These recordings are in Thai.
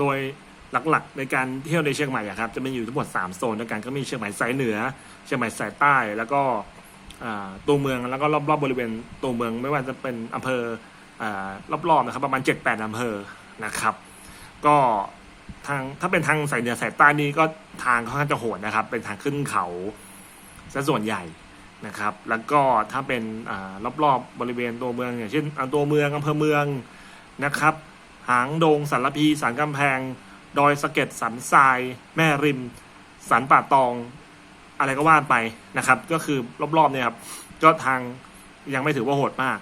โดยหลักๆ ในการเที่ยวในเชียงใหม่ครับจะมีอยู่ทั้งหมด 3 โซนด้วยกันก็มีเชียงใหม่สายเหนือ เชียงใหม่สายใต้แล้วก็ตัวเมืองแล้วก็รอบๆบริเวณตัวเมืองไม่ว่าจะเป็นอำเภอรอบๆนะครับประมาณ 7-8อำเภอนะครับ ก็ทางถ้าเป็นทางสายเหนือสายใต้นี่ก็ทางค่อนข้างจะโหดนะครับ เป็นทางขึ้นเขาซะส่วนใหญ่นะครับ แล้วก็ถ้าเป็นอรอบๆบริเวณตัวเมืองอย่างเช่นตัวเมืองอำเภอเมืองนะครับ หางดงสันลพีสันกำแพง ดอยสะเก็ดสันทราย แม่ริม สันป่าตอง อะไรก็ว่าไปนะครับ ก็คือรอบๆเนี่ยครับก็ทางยังไม่ถือว่าโหดมาก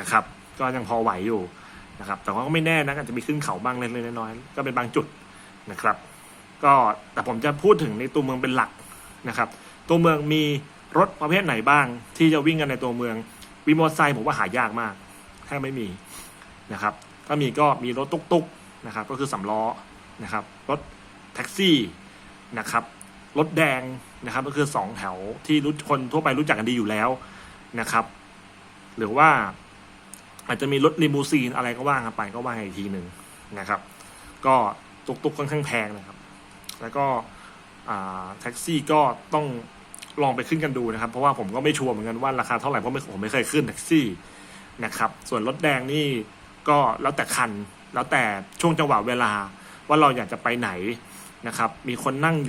นะครับ ก็ยังพอไหวอยู่นะครับ แต่ว่าก็ไม่แน่นะอาจจะมีขึ้นเขาบ้างเล็กๆน้อยๆก็เป็นบางจุดนะครับ ก็แต่ผมจะพูดถึงในตัวเมืองเป็นหลักนะครับ ตัวเมืองมีรถประเภทไหนบ้าง ที่จะวิ่งกันในตัวเมืองวินมอเตอร์ไซค์ผมว่าหายากมากแทบไม่มีนะครับ ถ้ามีก็มีรถตุ๊กๆนะครับก็คือสำล้อนะครับรถแท็กซี่นะครับรถแดงนะครับก็คือสองแถวที่รู้คนทั่วไปรู้จักกันดีอยู่แล้วนะครับ หรือว่าอาจจะมีรถลิมูซีนอะไรก็ว่ากันไปก็ว่ากันอีกทีหนึ่งนะครับ ก็ตุกๆค่อนข้างแพงนะครับ แล้วก็แท็กซี่ก็ต้องลองไปขึ้นกันดูนะครับ เพราะว่าผมก็ไม่ชัวร์เหมือนกันว่าราคาเท่าไหร่เพราะผมไม่เคยขึ้นแท็กซี่นะครับ ส่วนรถแดงนี่ ก็แล้วแต่คัน แล้วแต่ช่วงจังหวะเวลาว่าเราอยากจะไปไหนนะครับ มีคนนั่งอยู่